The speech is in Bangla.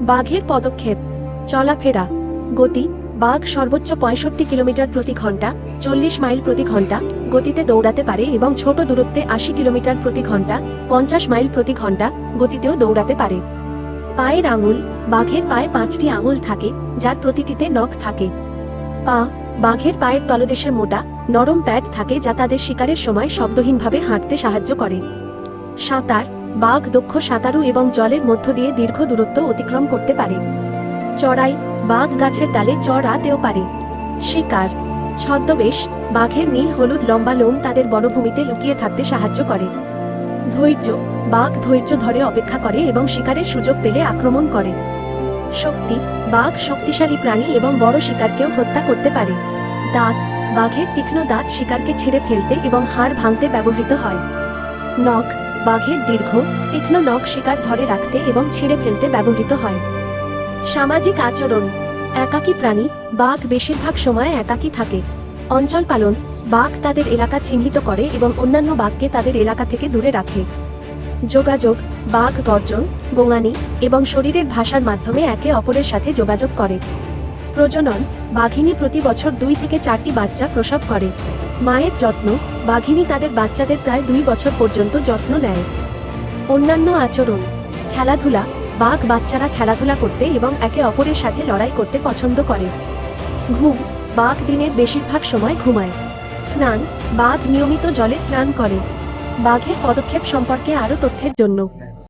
বাঘের পদক্ষেপ, চলাফেরা, গতি, বাঘ সর্বোচ্চ পঁয়ষট্টি কিলোমিটার প্রতি ঘণ্টা, চল্লিশ মাইল প্রতি ঘণ্টা, গতিতে দৌড়াতে পারে এবং ছোট দূরত্বে আশি কিলোমিটার প্রতি ঘণ্টা, পঞ্চাশ মাইল প্রতি ঘণ্টা গতিতেও দৌড়াতে পারে। পায়ের আঙুল, বাঘের পায়ে পাঁচটি আঙুল থাকে, যার প্রতিটিতে নখ থাকে। পা, বাঘের পায়ের তলদেশে মোটা, নরম প্যাড থাকে যা তাদের শিকারের সময় শব্দহীনভাবে হাঁটতে সাহায্য করে। সাঁতার বাঘ দক্ষ সাঁতারু এবং জলের মধ্য দিয়ে দীর্ঘ দূরত্ব অতিক্রম করতে পারে। চড়াই, বাঘ গাছের ডালে চড়াতেও পারে। শিকার, ছদ্মবেশ, বাঘের নীল, হলুদ, লম্বা লোম তাদের বনভূমিতে লুকিয়ে থাকতে সাহায্য করে। ধৈর্য, বাঘ ধৈর্য ধরে অপেক্ষা করে এবং শিকারের সুযোগ পেলে আক্রমণ করে। শক্তি, বাঘ শক্তিশালী প্রাণী এবং বড় শিকারকেও হত্যা করতে পারে। দাঁত, বাঘের তীক্ষ্ণ দাঁত শিকারকে ছিঁড়ে ফেলতে এবং হাড় ভাঙতে ব্যবহৃত হয়। নখ বাঘের দীর্ঘ, তীক্ষ্ণ নখ শিকার ধরে রাখতে এবং ছিঁড়ে ফেলতে ব্যবহৃত হয়। সামাজিক আচরণ, একাকী প্রাণী, বাঘ বেশিরভাগ সময় একাকী থাকে। অঞ্চল পালন, বাঘ তাদের এলাকা চিহ্নিত করে এবং অন্যান্য বাঘকে তাদের এলাকা থেকে দূরে রাখে। যোগাযোগ, বাঘ গর্জন, গোঙানি এবং শরীরের ভাষার মাধ্যমে একে অপরের সাথে যোগাযোগ করে। প্রজনন, বাঘিনী প্রতি বছর দুই থেকে চারটি বাচ্চা প্রসব করে। মায়ের যত্ন, বাঘিনী তাদের বাচ্চাদের প্রায় দুই বছর পর্যন্ত যত্ন নেয়। অন্যান্য আচরণ, খেলাধুলা, বাঘ বাচ্চারা খেলাধুলা করতে এবং একে অপরের সাথে লড়াই করতে পছন্দ করে। ঘুম, বাঘ দিনের বেশিরভাগ সময় ঘুমায়। স্নান, বাঘ নিয়মিত জলে স্নান করে। বাঘের পদক্ষেপ সম্পর্কে আরও তথ্যের জন্য।